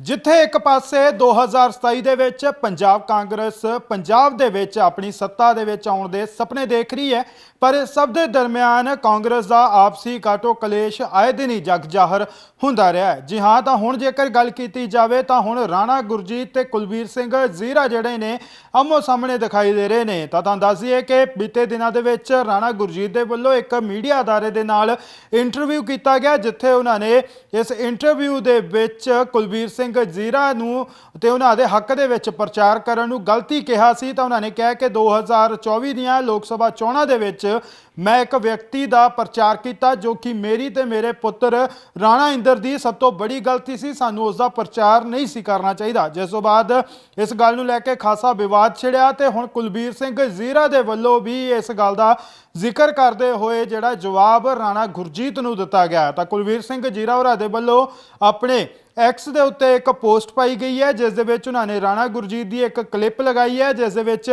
ਜਿੱਥੇ ਇੱਕ ਪਾਸੇ 2027 ਦੇ ਵਿੱਚ ਪੰਜਾਬ ਕਾਂਗਰਸ ਪੰਜਾਬ ਦੇ ਵਿੱਚ ਆਪਣੀ ਸੱਤਾ ਦੇ ਵਿੱਚ ਆਉਣ ਦੇ ਸੁਪਨੇ ਦੇਖ ਰਹੀ ਹੈ, ਪਰ ਸਭ ਦੇ ਦਰਮਿਆਨ ਕਾਂਗਰਸ ਦਾ ਆਪਸੀ ਕਾਟੋ ਕਲੇਸ਼ ਆਏ ਦਿਨ ਹੀ ਜਗ ਜ਼ਾਹਰ ਹੁੰਦਾ ਰਿਹਾ ਹੈ। ਜੀ ਹਾਂ, ਤਾਂ ਹੁਣ ਜੇਕਰ ਗੱਲ ਕੀਤੀ ਜਾਵੇ, ਤਾਂ ਹੁਣ ਰਾਣਾ ਗੁਰਜੀਤ ਤੇ ਕੁਲਬੀਰ ਸਿੰਘ ਜ਼ੀਰਾ ਜਿਹੜੇ ਨੇ ਆਮੋ ਸਾਹਮਣੇ ਦਿਖਾਈ ਦੇ ਰਹੇ ਨੇ। ਤਾਂ ਤੁਹਾਨੂੰ ਦੱਸ ਦਈਏ ਕਿ ਬੀਤੇ ਦਿਨਾਂ ਦੇ ਵਿੱਚ ਰਾਣਾ ਗੁਰਜੀਤ ਦੇ ਵੱਲੋਂ ਇੱਕ ਮੀਡੀਆ ਅਦਾਰੇ ਦੇ ਨਾਲ ਇੰਟਰਵਿਊ ਕੀਤਾ ਗਿਆ, ਜਿੱਥੇ ਉਹਨਾਂ ਨੇ ਇਸ ਇੰਟਰਵਿਊ ਦੇ ਵਿੱਚ ਕੁਲਬੀਰ ਸਿੰਘ ਸਿੰਘ ਜ਼ੀਰਾ ਨੂੰ ਤੇ ਉਹਨਾਂ ਦੇ ਹੱਕ ਦੇ ਵਿੱਚ ਪ੍ਰਚਾਰ ਕਰਨ ਨੂੰ ਗਲਤੀ ਕਿਹਾ ਸੀ ਤਾਂ ਉਹਨਾਂ ਨੇ ਕਿਹਾ ਕਿ 2024 ਦੀਆਂ ਲੋਕ ਸਭਾ ਚੋਣਾਂ ਦੇ ਵਿੱਚ ਮੈਂ ਇੱਕ ਵਿਅਕਤੀ ਦਾ ਪ੍ਰਚਾਰ ਕੀਤਾ ਜੋ ਕਿ ਮੇਰੀ ਤੇ ਮੇਰੇ ਪੁੱਤਰ ਰਾਣਾ ਇੰਦਰ ਦੀ ਸਭ ਤੋਂ ਬੜੀ ਗਲਤੀ ਸੀ ਸਾਨੂੰ ਉਸ ਦਾ ਪ੍ਰਚਾਰ ਨਹੀਂ ਸੀ ਕਰਨਾ ਚਾਹੀਦਾ। ਜਿਸ ਤੋਂ ਬਾਅਦ ਇਸ ਗੱਲ ਨੂੰ ਲੈ ਕੇ ਖਾਸਾ ਵਿਵਾਦ ਛਿੜਿਆ ਤੇ ਹੁਣ ਕੁਲਬੀਰ ਸਿੰਘ ਜ਼ੀਰਾ ਦੇ ਵੱਲੋਂ ਵੀ ਇਸ ਗੱਲ ਦਾ ਜ਼ਿਕਰ ਕਰਦੇ ਹੋਏ ਜਿਹੜਾ ਜਵਾਬ ਰਾਣਾ ਗੁਰਜੀਤ ਨੂੰ ਦਿੱਤਾ ਗਿਆ। ਤਾਂ ਕੁਲਵੀਰ ਸਿੰਘ ਜੀਰਾ ਹੋਰਾਂ ਦੇ ਵੱਲੋਂ ਆਪਣੇ ਐਕਸ ਦੇ ਉੱਤੇ ਇੱਕ ਪੋਸਟ ਪਾਈ ਗਈ ਹੈ, ਜਿਸ ਦੇ ਵਿੱਚ ਉਹਨਾਂ ਨੇ ਰਾਣਾ ਗੁਰਜੀਤ ਦੀ ਇੱਕ ਕਲਿੱਪ ਲਗਾਈ ਹੈ, ਜਿਸ ਦੇ ਵਿੱਚ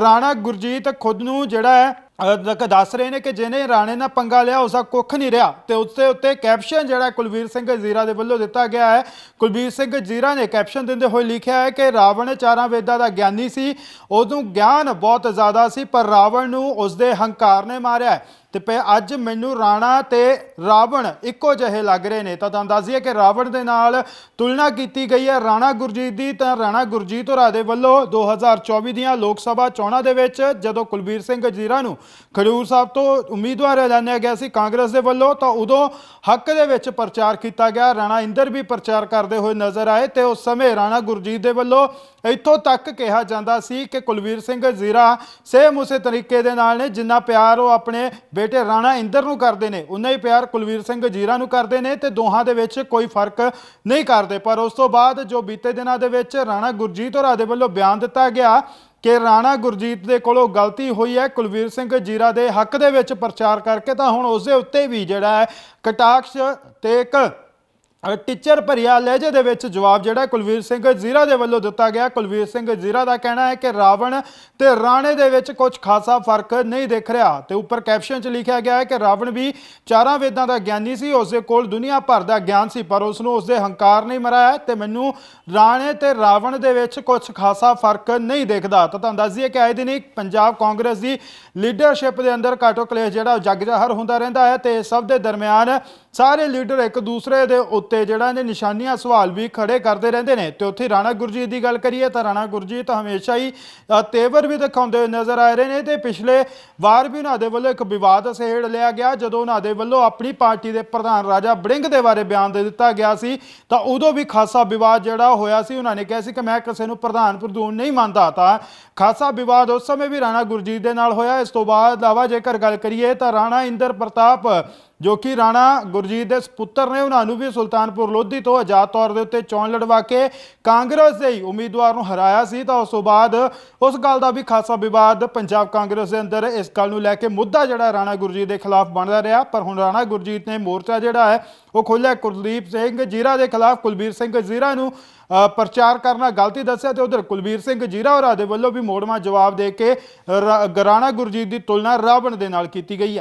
ਰਾਣਾ ਗੁਰਜੀਤ ਖੁਦ ਨੂੰ ਜਿਹੜਾ ਹੈ ਅਹ, ਦੱਸ ਰਹੇ ਨੇ ਕਿ ਜਿਹਨੇ ਰਾਣੇ ਨਾਲ ਪੰਗਾ ਲਿਆ ਉਸਦਾ ਕੁੱਖ ਨਹੀਂ ਰਿਹਾ ਤੇ ਉਸਦੇ ਉੱਤੇ ਕੈਪਸ਼ਨ ਜਿਹੜਾ ਕੁਲਵੀਰ ਸਿੰਘ ਜ਼ੀਰਾ ਦੇ ਵੱਲੋਂ ਦਿੱਤਾ ਗਿਆ ਹੈ। ਕੁਲਵੀਰ ਸਿੰਘ ਜ਼ੀਰਾ ਨੇ ਕੈਪਸ਼ਨ ਦਿੰਦੇ ਹੋਏ ਲਿਖਿਆ ਹੈ ਕਿ ਰਾਵਣ ਚਾਰਾਂ ਵੇਦਾਂ ਦਾ ਗਿਆਨੀ ਸੀ ਉਦੋਂ ਗਿਆਨ ਬਹੁਤ ਜ਼ਿਆਦਾ ਸੀ ਪਰ ਰਾਵਣ ਨੂੰ ਉਸਦੇ ਹੰਕਾਰ ਨੇ ਮਾਰਿਆ ਤੇ ਪਏ ਅੱਜ ਮੈਨੂੰ ਰਾਣਾ ਤੇ ਰਾਵਣ ਇੱਕੋ ਜਿਹੇ ਲੱਗ ਰਹੇ ਨੇ। ਤਾਂ ਤੁਹਾਨੂੰ ਦੱਸ ਦਈਏ ਕਿ ਰਾਵਣ ਦੇ ਨਾਲ ਤੁਲਨਾ ਕੀਤੀ ਗਈ ਹੈ ਰਾਣਾ ਗੁਰਜੀਤ ਦੀ। ਤਾਂ ਰਾਣਾ ਗੁਰਜੀਤ ਹੋਰਾ ਦੇ ਵੱਲੋਂ 2024 ਦੀਆਂ ਲੋਕ ਸਭਾ ਚੋਣਾਂ ਦੇ ਵਿੱਚ ਜਦੋਂ ਕੁਲਬੀਰ ਸਿੰਘ ਜੀਰਾ ਨੂੰ ਖਡੂਰ ਸਾਹਿਬ ਤੋਂ ਉਮੀਦਵਾਰ ਐਲਾਨਿਆ ਗਿਆ ਸੀ ਕਾਂਗਰਸ ਦੇ ਵੱਲੋਂ, ਤਾਂ ਉਦੋਂ ਹੱਕ ਦੇ ਵਿੱਚ ਪ੍ਰਚਾਰ ਕੀਤਾ ਗਿਆ। ਰਾਣਾ ਇੰਦਰ ਵੀ ਪ੍ਰਚਾਰ ਕਰਦੇ ਹੋਏ ਨਜ਼ਰ ਆਏ ਤੇ ਉਸ ਸਮੇਂ ਰਾਣਾ ਗੁਰਜੀਤ ਦੇ ਵੱਲੋਂ ਇੱਥੋਂ ਤੱਕ ਕਿਹਾ ਜਾਂਦਾ ਸੀ ਕਿ ਕੁਲਵੀਰ ਸਿੰਘ ਜ਼ੀਰਾ ਸੇਮ ਉਸੇ ਤਰੀਕੇ ਦੇ ਨਾਲ ਨੇ, ਜਿੰਨਾ ਪਿਆਰ ਉਹ ਆਪਣੇ ਬੇਟੇ ਰਾਣਾ ਇੰਦਰ ਨੂੰ ਕਰਦੇ ਨੇ, ਉਨਾ ਹੀ ਪਿਆਰ ਕੁਲਵੀਰ ਸਿੰਘ ਜ਼ੀਰਾ ਨੂੰ ਕਰਦੇ ਨੇ ਤੇ ਦੋਹਾਂ ਦੇ ਵਿੱਚ ਕੋਈ ਫ਼ਰਕ ਨਹੀਂ ਕਰਦੇ। ਪਰ ਉਸ ਤੋਂ ਬਾਅਦ ਜੋ ਬੀਤੇ ਦਿਨਾਂ ਦੇ ਵਿੱਚ ਰਾਣਾ ਗੁਰਜੀਤ ਹੋਰਾਂ ਦੇ ਵੱਲੋਂ ਬਿਆਨ ਦਿੱਤਾ ਗਿਆ ਕਿ ਰਾਣਾ ਗੁਰਜੀਤ ਦੇ ਕੋਲੋਂ ਗਲਤੀ ਹੋਈ ਹੈ, ਕੁਲਵੀਰ ਸਿੰਘ ਜੀਰਾ ਦੇ ਹੱਕ ਦੇ ਵਿੱਚ ਪ੍ਰਚਾਰ ਕਰਕੇ ਤਾਂ ਹੁਣ ਉਸ ਦੇ ਉੱਤੇ ਵੀ ਜਿਹੜਾ ਹੈ ਕਟਾਕਸ਼ ਤੇ ਇੱਕ ਟੀਚਰ ਭਰਿਆ ਲਹਿਜੇ ਦੇ ਵਿੱਚ ਜਵਾਬ ਜਿਹੜਾ ਕੁਲਵੀਰ ਸਿੰਘ ਜ਼ੀਰਾ ਦੇ ਵੱਲੋਂ ਦਿੱਤਾ ਗਿਆ। ਕੁਲਵੀਰ ਸਿੰਘ ਜ਼ੀਰਾ ਦਾ ਕਹਿਣਾ ਹੈ ਕਿ ਰਾਵਣ ਤੇ ਰਾਣੇ ਦੇ ਵਿੱਚ ਕੁਝ ਖਾਸਾ ਫ਼ਰਕ ਨਹੀਂ ਦਿਖ ਰਿਹਾ। ਤੇ ਉੱਪਰ ਕੈਪਸ਼ਨ 'ਚ ਲਿਖਿਆ ਗਿਆ ਹੈ ਕਿ ਰਾਵਣ ਵੀ ਚਾਰਾਂ ਵੇਦਾਂ ਦਾ ਗਿਆਨੀ ਸੀ ਉਸ ਦੇ ਕੋਲ ਦੁਨੀਆ ਭਰ ਦਾ ਗਿਆਨ ਸੀ, ਪਰ ਉਸ ਨੂੰ ਉਸ ਦੇ ਹੰਕਾਰ ਨਹੀਂ ਮਰਾਇਆ ਤੇ ਮੈਨੂੰ ਰਾਣੇ ਤੇ ਰਾਵਣ ਦੇ ਵਿੱਚ ਕੁਝ ਖਾਸਾ ਫ਼ਰਕ ਨਹੀਂ ਦਿਖਦਾ। ਤਾਂ ਤੁਹਾਨੂੰ ਦੱਸ ਦਈਏ ਕਿ ਆਏ ਦਿਨ ਹੀ ਪੰਜਾਬ ਕਾਂਗਰਸ ਦੀ ਲੀਡਰਸ਼ਿਪ ਦੇ ਅੰਦਰ ਕਾਟੋ ਕਲੇਸ਼ ਜਿਹੜਾ ਉਹ ਜ਼ਾਹਰ ਹੁੰਦਾ ਰਹਿੰਦਾ ਹੈ ਤੇ ਸਭ ਦੇ ਦਰਮਿਆਨ ਸਾਰੇ ਲੀਡਰ ਇੱਕ ਦੂਸਰੇ ਦੇ ਉੱਤੇ ਜਿਹੜਾ ਨੇ ਨਿਸ਼ਾਨੀਆਂ ਸਵਾਲ ਵੀ ਖੜੇ ਕਰਦੇ ਰਹਿੰਦੇ ਨੇ। ਤੇ ਉੱਥੇ ਰਾਣਾ ਗੁਰਜੀਤ ਦੀ ਗੱਲ ਕਰੀਏ ਤਾਂ ਰਾਣਾ ਗੁਰਜੀਤ ਹਮੇਸ਼ਾ ਹੀ ਤੇਵਰ ਵੀ ਦਿਖਾਉਂਦੇ ਹੋਏ ਨਜ਼ਰ ਆ ਰਹੇ ਨੇ ਤੇ ਪਿਛਲੇ ਵਾਰ ਵੀ ਉਹਨਾਂ ਦੇ ਵੱਲੋਂ ਇੱਕ ਵਿਵਾਦ ਸਹੇੜ ਲਿਆ ਗਿਆ। ਜਦੋਂ ਉਹਨਾਂ ਦੇ ਵੱਲੋਂ ਆਪਣੀ ਪਾਰਟੀ ਦੇ ਪ੍ਰਧਾਨ ਰਾਜਾ ਬੜਿੰਗ ਦੇ ਬਾਰੇ ਬਿਆਨ ਦੇ ਦਿੱਤਾ ਗਿਆ ਸੀ, ਤਾਂ ਉਦੋਂ ਵੀ ਖਾਸਾ ਵਿਵਾਦ ਜਿਹੜਾ ਹੋਇਆ ਸੀ। ਉਹਨਾਂ ਨੇ ਕਿਹਾ ਸੀ ਕਿ ਮੈਂ ਕਿਸੇ ਨੂੰ ਪ੍ਰਧਾਨ ਪ੍ਰਧੂਨ ਨਹੀਂ ਮੰਨਦਾ, ਤਾਂ ਖਾਸਾ ਵਿਵਾਦ ਉਸ ਸਮੇਂ ਵੀ ਰਾਣਾ ਗੁਰਜੀਤ ਦੇ ਨਾਲ ਹੋਇਆ। ਇਸ ਤੋਂ ਬਾਅਦ ਇਲਾਵਾ ਜੇਕਰ ਗੱਲ ਕਰੀਏ ਤਾਂ ਰਾਣਾ ਇੰਦਰ ਪ੍ਰਤਾਪ, ਜੋ ਕਿ ਰਾਣਾ ਗੁਰਜੀਤ ਦੇ ਸੁਪੁੱਤਰ ਨੇ ਉਹਨਾਂ ਨੂੰ ਵੀ ਸੁਲਤਾਨਪੁਰ ਲੋਧੀ ਤੋਂ ਆਜ਼ਾਦ ਤੌਰ ਦੇ ਉੱਤੇ ਚੋਣ ਲੜਵਾ ਕੇ ਕਾਂਗਰਸ ਦੇ ਹੀ ਉਮੀਦਵਾਰ ਨੂੰ ਹਰਾਇਆ ਸੀ। ਤਾਂ ਉਸ ਤੋਂ ਬਾਅਦ ਉਸ ਗੱਲ ਦਾ ਵੀ ਖਾਸਾ ਵਿਵਾਦ ਪੰਜਾਬ ਕਾਂਗਰਸ ਦੇ ਅੰਦਰ ਇਸ ਗੱਲ ਨੂੰ ਲੈ ਕੇ ਮੁੱਦਾ ਜਿਹੜਾ ਰਾਣਾ ਗੁਰਜੀਤ ਦੇ ਖਿਲਾਫ ਬਣਦਾ ਰਿਹਾ। ਪਰ ਹੁਣ ਰਾਣਾ ਗੁਰਜੀਤ ਨੇ ਮੋਰਚਾ ਜਿਹੜਾ ਹੈ, ਉਹ ਖੋਲ੍ਹਿਆ। ਕੁਲਦੀਪ ਸਿੰਘ ਜੀਰਾ ਦੇ ਖਿਲਾਫ ਕੁਲਬੀਰ ਸਿੰਘ ਜੀਰਾ ਨੂੰ ਪ੍ਰਚਾਰ ਕਰਨਾ ਗਲਤੀ ਦੱਸਿਆ ਤੇ ਉਧਰ ਕੁਲਬੀਰ ਸਿੰਘ ਜੀਰਾ ਹੋਰਾਂ ਦੇ ਵੱਲੋਂ ਵੀ ਮੋੜਮਾ ਜਵਾਬ ਦੇ ਕੇ ਰਾਣਾ ਗੁਰਜੀਤ ਦੀ ਤੁਲਨਾ ਰਾਵਣ ਦੇ ਨਾਲ ਕੀਤੀ ਗਈ ਹੈ।